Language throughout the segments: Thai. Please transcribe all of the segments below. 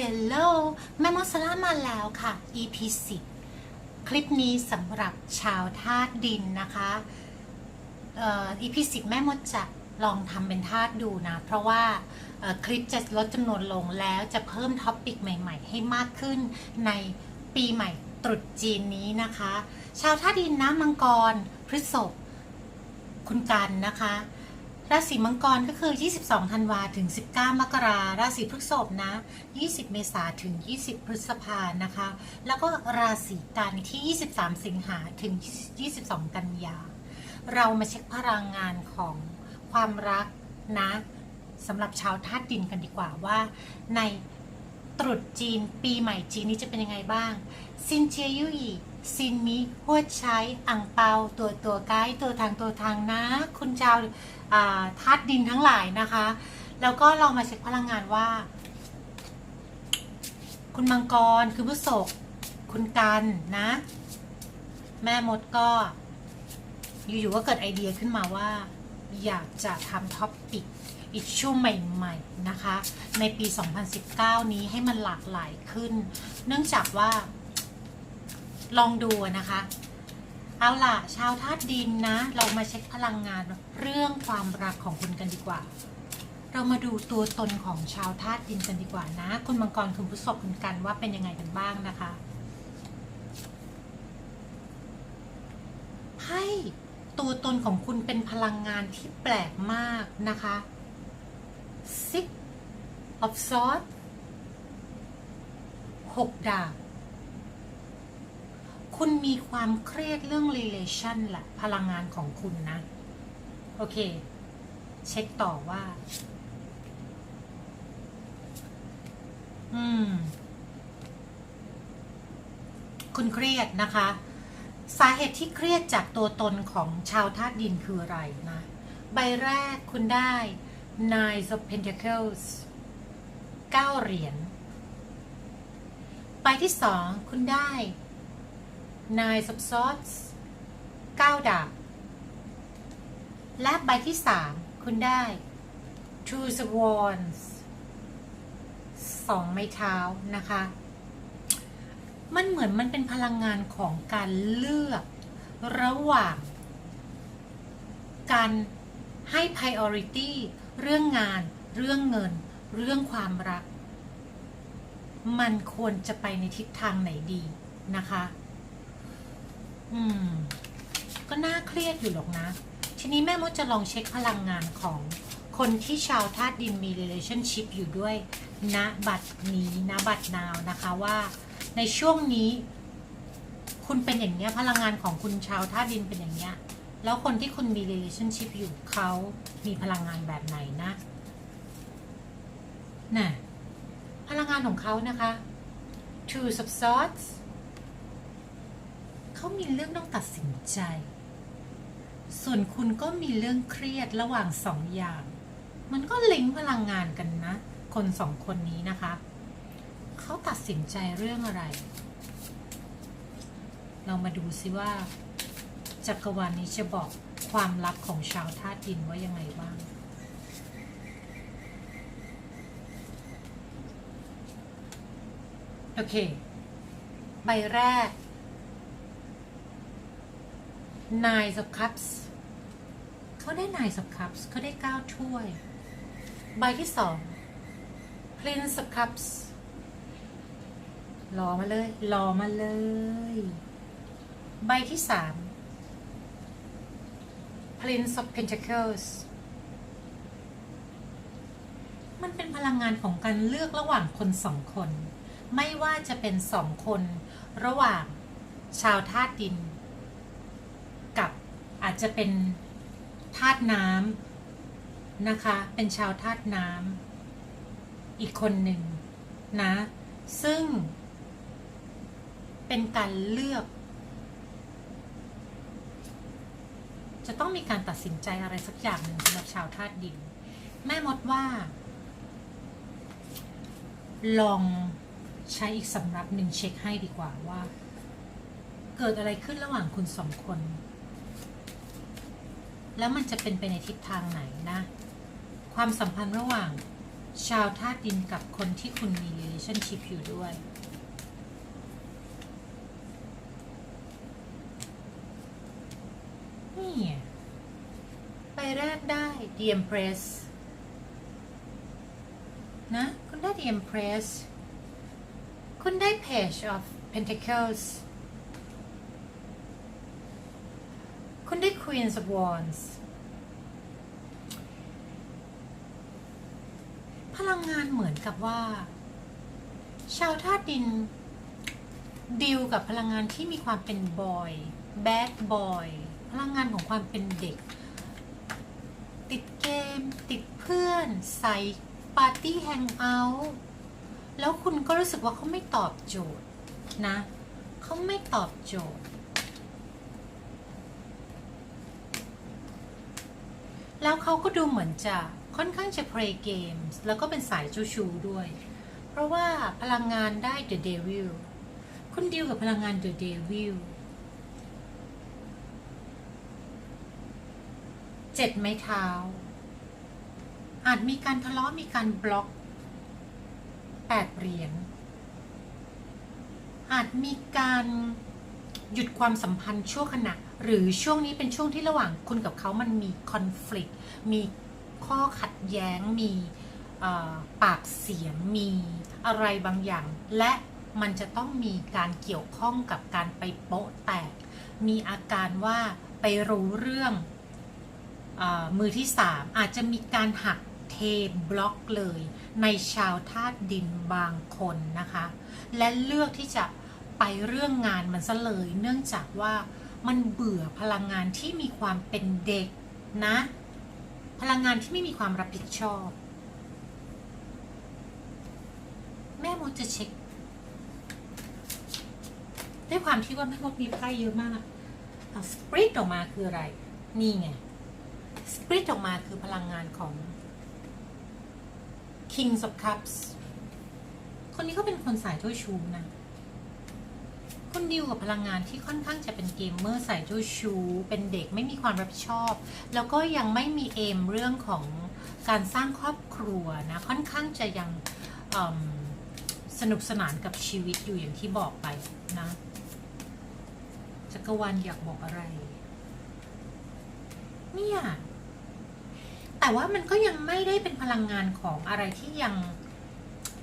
Hello แม่มดสลามาแล้วค่ะ EP 10คลิปนี้สำหรับชาวธาตุดินนะคะเอ่อ EP 10แม่มดจะลองทำเป็นธาตุดูนะ เพราะว่าคลิปจะลดจำนวนลงแล้วจะเพิ่มท็อปปิกใหม่ ๆ ให้มากขึ้นในปีใหม่ตรุษจีนนี้นะคะ ชาวธาตุดินนะมังกร พฤษภคุณกันนะคะ ราศีมังกรก็คือ 22 ธันวาถึง 19 มกรา ราศีพฤษภนะ 20 เมษาถึง 20 พฤษภานะคะ แล้วก็ราศีกันที่ 23 สิงหาถึง 22 กันยา เรามาเช็คพลังงานของความรักนะสำหรับชาวธาตุดินกันดีกว่าว่า ในตรุษจีนปีใหม่จีนนี้จะเป็นยังไงบ้าง ซินเจียยุยซินมิหัวใช้อ่างเปาตัวตัวไกด์ตัวทางตัวทางนะ คุณเจ้าอ่า ธาตุดินทั้งหลายนะคะ แล้วก็ลองมาเช็คพลังงานว่า คุณมังกรคือผู้ศกคุณกันนะ แม่มดก็ อยู่ๆก็เกิดไอเดียขึ้นมาว่า อยากจะทำท็อปปิกอิชชูใหม่ๆนะคะ ในปี 2019 นี้ให้มันหลากหลายขึ้น เนื่องจากว่า ลองดูนะคะ เอาล่ะ ชาวธาตุดินนะ เรามาเช็คพลังงานเรื่องความรักของคุณกันดีกว่า เรามาดูตัวตนของชาวธาตุดินกันดีกว่านะ คุณมังกรคุณพุทธศพคุณกันว่าเป็นยังไงกันบ้างนะคะไพ่ตัวตนของคุณเป็นพลังงานที่แปลกมากนะคะ Six of Swords หกดาบ คุณมีความเครียดเรื่อง relation แหละพลังงานของคุณนะ โอเค เช็คต่อว่า อืม คุณเครียดนะคะ สาเหตุที่เครียดจากตัวตนของชาวธาตุดินคืออะไรนะ ใบแรกคุณได้ Nine of Pentacles 9เหรียญ ใบที่สองคุณได้ Nine of Swords 9ดาบ และใบที่สามคุณได้ Two of Wands สองไม้เท้านะคะ มันเหมือนมันเป็นพลังงานของการเลือกระหว่าง การให้ priority เรื่องงาน เรื่องเงิน เรื่องความรัก มันควรจะไปในทิศทางไหนดีนะคะ อืม ก็น่าเครียดอยู่หรอกนะ ทีนี้แม่มดจะลองเช็คพลังงานของคนที่ชาวธาตุดินมี relationship อยู่ด้วยณบัดนี้ณบัดนาวนะคะว่าในช่วงนี้ คุณเป็นอย่างเนี้ยพลังงานของคุณชาวธาตุดินเป็นอย่างเนี้ย แล้วคนที่คุณมี relationship อยู่เขามีพลังงานแบบไหนนะน่ะพลังงานของเขานะคะ two of swords เขามีเรื่องต้องตัดสินใจ ส่วนคุณก็มีเรื่องเครียดระหว่างสองอย่าง มันก็ลิงก์พลังงานกันนะ คนสองคนนี้นะคะ เขาตัดสินใจเรื่องอะไร เรามาดูซิว่า จักรวาลนี้จะบอกความลับของชาวธาตุดินว่ายังไงบ้างโอเค ใบแรก Nine of Cups เขาได้ Nine of Cups เขาได้เก้าถ้วย ใบที่สอง Prince of Cups รอมาเลย รอมาเลย ใบที่สาม Prince of Pentacles มันเป็นพลังงานของการเลือกระหว่างคนสองคน ไม่ว่าจะเป็นสองคน ระหว่างชาวธาตุดิน อาจจะเป็นธาตุน้ำนะคะ เป็นชาวธาตุน้ำอีกคนหนึ่งนะ ซึ่ง เป็นการเลือก จะต้องมีการตัดสินใจอะไรสักอย่างหนึ่งสำหรับชาวธาตุดิน แม่มดว่า ลองใช้อีกสำรับหนึ่งเช็คให้ดีกว่าว่า เกิดอะไรขึ้นระหว่างคุณสองคน แล้วมันจะเป็นไปในทิศทางไหนนะ ความสัมพันธ์ระหว่างชาวธาตุดินกับคนที่คุณมี relationship อยู่ด้วย นี่ไงไปแรกได้ The Empress นะ คุณได้ The Empress คุณได้ Page of Pentacles Queen of Wands พลังงานเหมือนกับว่า ชาวธาตุดินดิวกับพลังงานที่มีความเป็นบอยแบดบอยพลังงานของความเป็นเด็ก ติดเกม ติดเพื่อน ใส่ปาร์ตี้แฮงเอาท์แล้วคุณก็รู้สึกว่าเขาไม่ตอบโจทย์นะ เขาไม่ตอบโจทย์ แล้วเขาก็ดูเหมือนจะค่อนข้างจะ play games แล้วก็เป็นสายเจ้าชู้ด้วย เพราะว่าพลังงานได้ the devil คุณดิวกับพลังงาน the devil เจ็ดไม้เท้า อาจมีการทะเลาะมีการบล็อกแปดเหรียญอาจมีการหยุดความสัมพันธ์ชั่วขณะ หรือช่วงนี้เป็นช่วงที่ระหว่างคุณกับเขามันมีคอน FLICT มีข้อขัดแย้ง มีปากเสียง มีอะไรบางอย่าง และมันจะต้องมีการเกี่ยวข้องกับการไปโป๊ะแตก มีอาการว่าไปรู้เรื่องออมือที่สามอาจจะมีการหักเทบล็อกเลย ในชาวธาตุดินบางคนนะคะ และเลือกที่จะไปเรื่องงานมันซะเลย เนื่องจากว่า มันเบื่อพลังงานที่มีความเป็นเด็กนะ พลังงานที่ไม่มีความรับผิดชอบ แม่มดจะเช็คด้วยความที่ว่าแม่มดมีไพ่เยอะมากสปริตออกมาคืออะไร นี่ไงสปริตออกมาคือพลังงานของ Kings of Cups คนนี้เขาเป็นคนสายเจ้าชู้นะ คุณดิวกับพลังงานที่ค่อนข้างจะเป็นเกมเมอร์สายเจ้าชู้เป็นเด็กไม่มีความรับผิดชอบ แล้วก็ยังไม่มีเอมเรื่องของการสร้างครอบครัวนะค่อนข้างจะยังสนุกสนานกับชีวิตอยู่อย่างที่บอกไปนะจักรวาลอยากบอกอะไรเนี่ยแต่ว่ามันก็ยังไม่ได้เป็นพลังงานของอะไรที่ยัง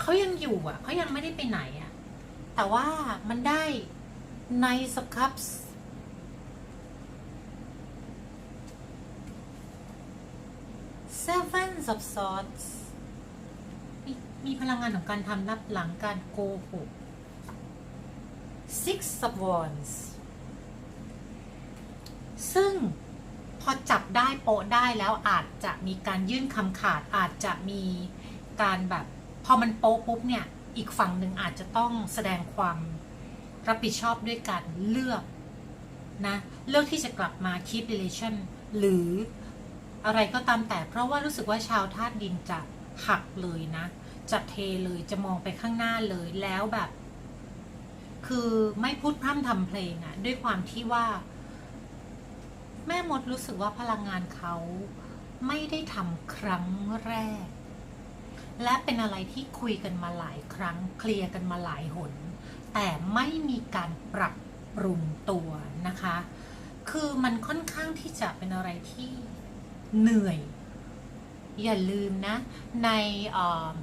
เขายังอยู่อะเขายังไม่ได้ไปไหนอะ แต่ว่ามันได้ Nice of Cups Seven of Swords มีมีพลังงานของการทำนับหลังการโกหก Six of Wands ซึ่งพอจับได้โปะได้แล้วอาจจะมีการยื่นคำขาดอาจจะมีการแบบ พอมันโปะปุ๊บเนี่ย อีกฝั่งหนึ่งอาจจะต้องแสดงความ รับผิดชอบด้วยการเลือกนะเลือกที่จะกลับมา keep relation หรืออะไรก็ตามแต่ เพราะว่ารู้สึกว่าชาวธาตุดินจะหักเลยนะ จะเทเลยจะมองไปข้างหน้าเลยแล้วแบบ คือไม่พูดพร่ำทำเพลงอะด้วยความที่ว่า แม่มดรู้สึกว่าพลังงานเขาไม่ได้ทำครั้งแรก และเป็นอะไรที่คุยกันมาหลายครั้งเคลียร์กันมาหลายหน แต่ไม่มีการปรับปรุงตัวนะคะ คือมันค่อนข้างที่จะเป็นอะไรที่เหนื่อย อย่าลืมนะ ใน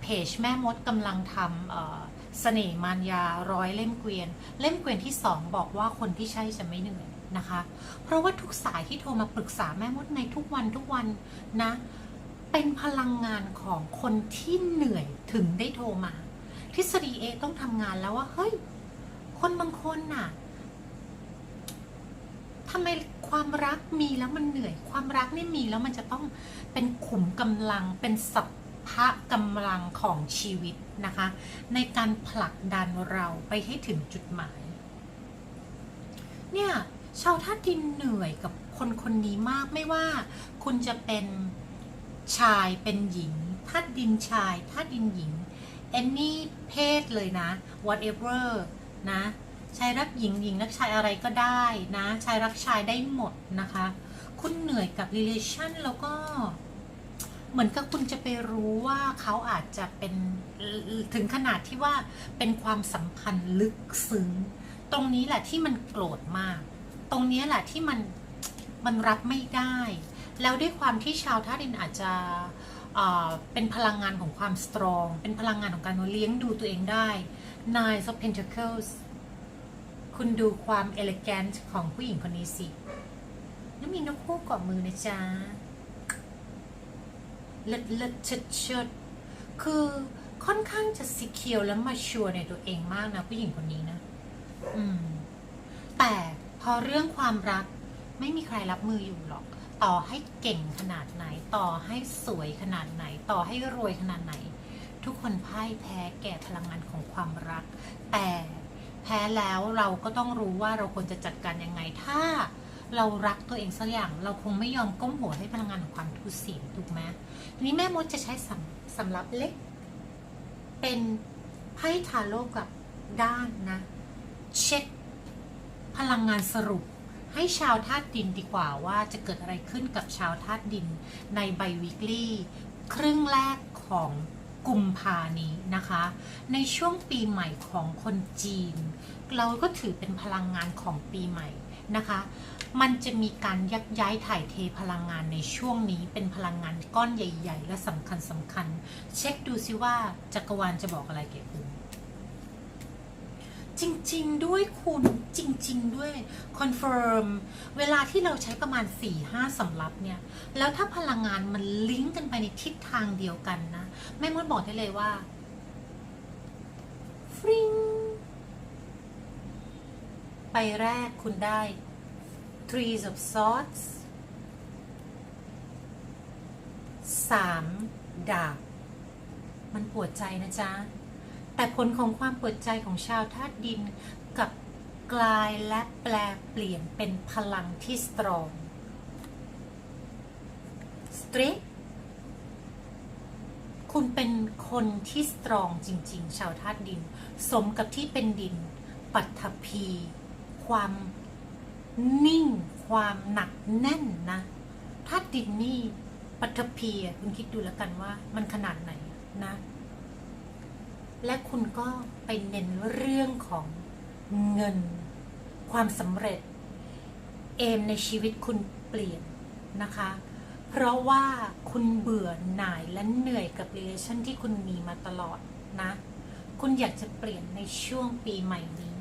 เพจแม่มดกำลังทำเอ่อเสน่ห์มารยาร้อยเล่มเกวียน เล่มเกวียนที่สองบอกว่าคนที่ใช่จะไม่เหนื่อยนะคะ เพราะว่าทุกสายที่โทรมาปรึกษาแม่มดในทุกวันทุกวันนะ เป็นพลังงานของคนที่เหนื่อยถึงได้โทรมา ทฤษฎีเอต้องทำงานแล้วว่าเฮ้ย คนบางคนน่ะทำไมความรักมีแล้วมันเหนื่อย ความรักนี่มีแล้วมันจะต้องเป็นขุมกำลังเป็นสัพพะกำลังของชีวิตนะคะ ในการผลักดันเราไปให้ถึงจุดหมาย เนี่ยชาวธาตุดินเหนื่อยกับคนคนนี้มากไม่ว่าคุณจะเป็นชายเป็นหญิงธาตุดินชายธาตุดินหญิง any เพศเลยนะ whatever นะชายรักหญิงหญิงรักชายอะไรก็ได้นะชายรักชายได้หมดนะคะ คุณเหนื่อยกับ relation แล้วก็ เหมือนกับคุณจะไปรู้ว่าเขาอาจจะเป็นถึงขนาดที่ว่าเป็นความสัมพันธ์ลึกซึ้ง ตรงนี้แหละที่มันโกรธมาก ตรงนี้แหละที่มันมันรับไม่ได้ แล้วด้วยความที่ชาวท่าดินอาจจะเอ่อเป็นพลังงานของความสตรอง เป็นพลังงานของการเลี้ยงดูตัวเองได้ Nine of Pentacles คุณดูความ elegant ของผู้หญิงคนนี้สิ แล้วมีนกคู่เกาะมือนะจ๊ะเลิศเลิศเชิดเชิดคือค่อนข้างจะสิเคียวและมาชัวในตัวเองมากนะ ผู้หญิงคนนี้นะ อืม แต่พอเรื่องความรักไม่มีใครรับมืออยู่หรอก ต่อให้เก่งขนาดไหน ต่อให้สวยขนาดไหน ต่อให้รวยขนาดไหน ทุกคนพ่ายแพ้แก่พลังงานของความรัก แต่แพ้แล้วเราก็ต้องรู้ว่าเราควรจะจัดการยังไง ถ้าเรารักตัวเองสักอย่าง เราคงไม่ยอมก้มหัวให้พลังงานของความทุศีลถูกไหมทีนี้แม่มดจะใช้สำสำรับเล็ก เป็นไพ่ทาโร่กับด้านนะ เช็คพลังงานสรุปให้ชาวธาตุดินดีกว่าว่าจะเกิดอะไรขึ้นกับชาวธาตุดินในไบวิกลี่ครึ่งแรกของ กุมภานี้นะคะ ในช่วงปีใหม่ของคนจีน เราก็ถือเป็นพลังงานของปีใหม่นะคะ มันจะมีการยักย้ายถ่ายเทพลังงานในช่วงนี้เป็นพลังงานก้อนใหญ่ ๆ และสำคัญสำคัญ เช็คดูซิว่าจักรวาลจะบอกอะไรเก่คุณ จริง ๆ ด้วยคุณจริง ๆ ด้วยคอนเฟิร์มเวลาที่เราใช้ประมาณ 4-5สำรับเนี่ย แล้วถ้าพลังงานมันลิงก์กันไปในทิศทางเดียวกันนะ แม่มดบอกได้เลยว่าฟริงไปแรกคุณได้ Three of Swords สามดาบ มันปวดใจนะจ๊ะ แต่ผลของความปวดใจของชาวธาตุดินกับกลายและแปลเปลี่ยนเป็นพลังที่สตรอง สตรีคุณเป็นคนที่สตรองจริง ๆ ชาวธาตุดิน สมกับที่เป็นดิน ปัทภีความนิ่ง ความหนักแน่นนะธาตุดินนี่ปัทภีคุณคิดดูแล้วกันว่ามันขนาดไหนนะ และคุณก็ไปเน้นเรื่องของเงิน ความสำเร็จ เอมในชีวิตคุณเปลี่ยนนะคะ เพราะว่าคุณเบื่อหน่ายและเหนื่อยกับ relation ที่คุณมีมาตลอดนะ คุณอยากจะเปลี่ยนในช่วงปีใหม่นี้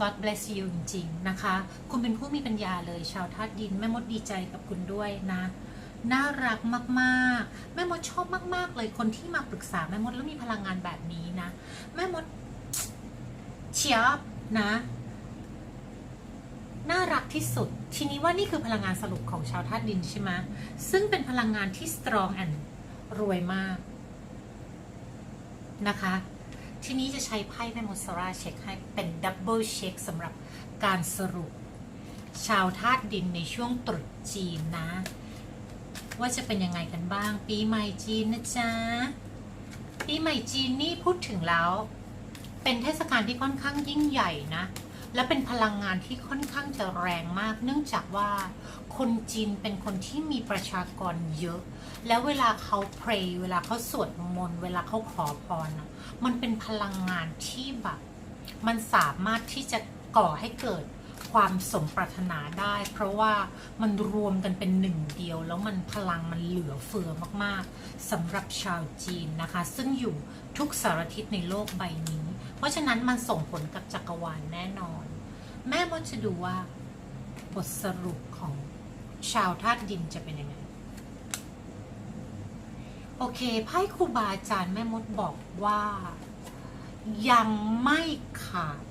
God bless you จริงๆนะคะ คุณเป็นผู้มีปัญญาเลยชาวธาตุดิน แม่มดดีใจกับคุณด้วยนะ น่ารักมากๆ แม่มดชอบมาก ๆ เลยคนที่มาปรึกษาแม่มดแล้วมีพลังงานแบบนี้นะ แม่มดเชียบนะ น่ารักที่สุด ทีนี้ว่านี่คือพลังงานสรุปของชาวธาตุดินใช่ไหมซึ่งเป็นพลังงานที่ strong and รวยมากนะคะ ทีนี้จะใช้ไพ่แม่มดซาร่าเช็คให้เป็นดับเบิลเช็คสำหรับการสรุป ชาวธาตุดินในช่วงตรุษจีนนะ ว่าจะเป็นยังไงกันบ้าง ปีใหม่จีนนะจ๊ะ ปีใหม่จีนนี่พูดถึงแล้ว เป็นเทศกาลที่ค่อนข้างยิ่งใหญ่นะ และเป็นพลังงานที่ค่อนข้างจะแรงมาก เนื่องจากว่าคนจีนเป็นคนที่มีประชากรเยอะ แล้วเวลาเขา pray เวลาเขาสวดมนต์เวลาเขาขอพรนะมันเป็นพลังงานที่แบบ มันสามารถที่จะก่อให้เกิด ความสมปรารถนาได้ เพราะว่ามันรวมกันเป็นหนึ่งเดียว แล้วมันพลังมันเหลือเฟือมากๆสำหรับชาวจีนนะคะ ซึ่งอยู่ทุกสารทิศในโลกใบนี้ เพราะฉะนั้นมันส่งผลกับจักรวาลแน่นอน แม่มดจะดูว่า บทสรุปของชาวธาตุดินจะเป็นยังไงโอเคไพ่ครูบาอาจารย์แม่มดบอกว่า ยังไม่ขาด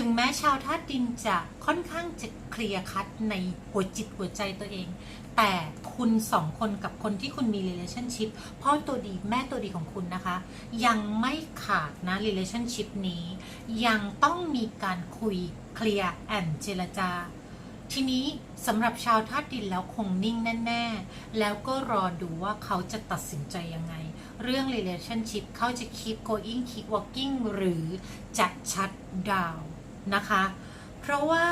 ถึงแม้ชาวธาตุดินจะค่อนข้างจะเคลียร์คัดในหัวจิตหัวใจตัวเอง แต่คุณสองคนกับคนที่คุณมี relationship พ่อตัวดีแม่ตัวดีของคุณนะคะ ยังไม่ขาดนะ relationship นี้ ยังต้องมีการคุยเคลียร์แอนเจรจา ทีนี้สำหรับชาวธาตุดินแล้วคงนิ่งแน่ ๆ แล้วก็รอดูว่าเขาจะตัดสินใจยังไง เรื่อง relationship เขาจะ keep going keep walking หรือจะ shut down นะคะ เพราะว่า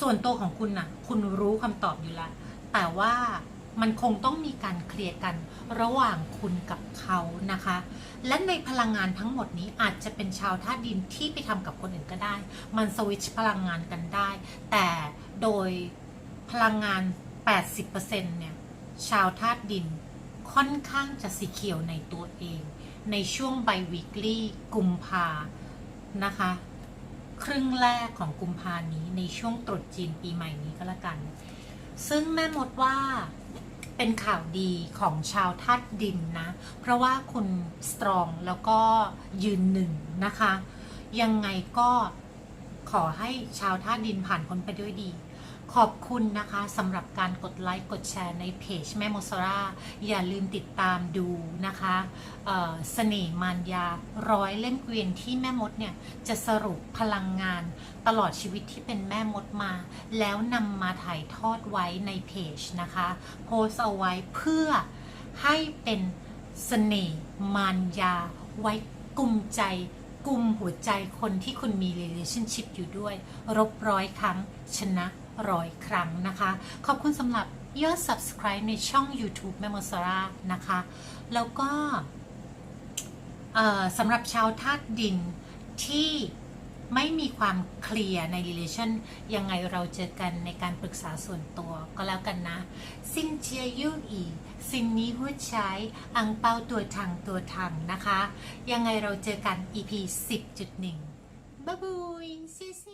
ส่วนตัวของคุณน่ะ คุณรู้คำตอบอยู่แล้ว แต่ว่ามันคงต้องมีการเคลียร์กันระหว่างคุณกับเขานะคะ และในพลังงานทั้งหมดนี้อาจจะเป็นชาวธาตุดินที่ไปทำกับคนอื่นก็ได้ มันสวิตช์พลังงานกันได้ แต่โดยพลังงาน 80%เนี่ยชาวธาตุดินค่อนข้างจะสีเขียวในตัวเอง ในช่วงไบวีคลี่กุมภานะคะ ครึ่งแรกของกุมภานี้ในช่วงตรุษจีนปีใหม่นี้ก็แล้วกัน ซึ่งแม่มดว่าเป็นข่าวดีของชาวธาตุดินนะ เพราะว่าคุณสตรองแล้วก็ยืนหนึ่งนะคะ ยังไงก็ขอให้ชาวธาตุดินผ่านพ้นไปด้วยดี ขอบคุณนะคะสำหรับการกดไลค์กดแชร์ในเพจแม่โมสราอย่าลืมติดตามดูนะคะเสน่ห์มารยาร้อยเล่มเกวียนที่แม่มดเนี่ยจะสรุปพลังงานตลอดชีวิตที่เป็นแม่มดมา แล้วนำมาถ่ายทอดไว้ในเพจนะคะ โพสเอาไว้เพื่อให้เป็นเสน่ห์มารยาไว้กุมใจ กลุ่มหัวใจคนที่คุณมี relationship อยู่ด้วย รบร้อยครั้ง ชนะร้อยครั้งนะคะ ขอบคุณสำหรับยอด subscribe ในช่อง YouTube แม m ม s ซารานะคะ แล้วก็สำหรับชาวธาตุดินที่ไม่มีความเคลียร์ใน relation ยังไงเราเจอกันในการปรึกษาส่วนตัวก็แล้วกันนะ ซินเจียยูอี ซินนี้พูดใช้อังเปาตัวถังตัวถังนะคะ ยังไงเราเจอกัน EP 10.1บ๊ายบายซีซี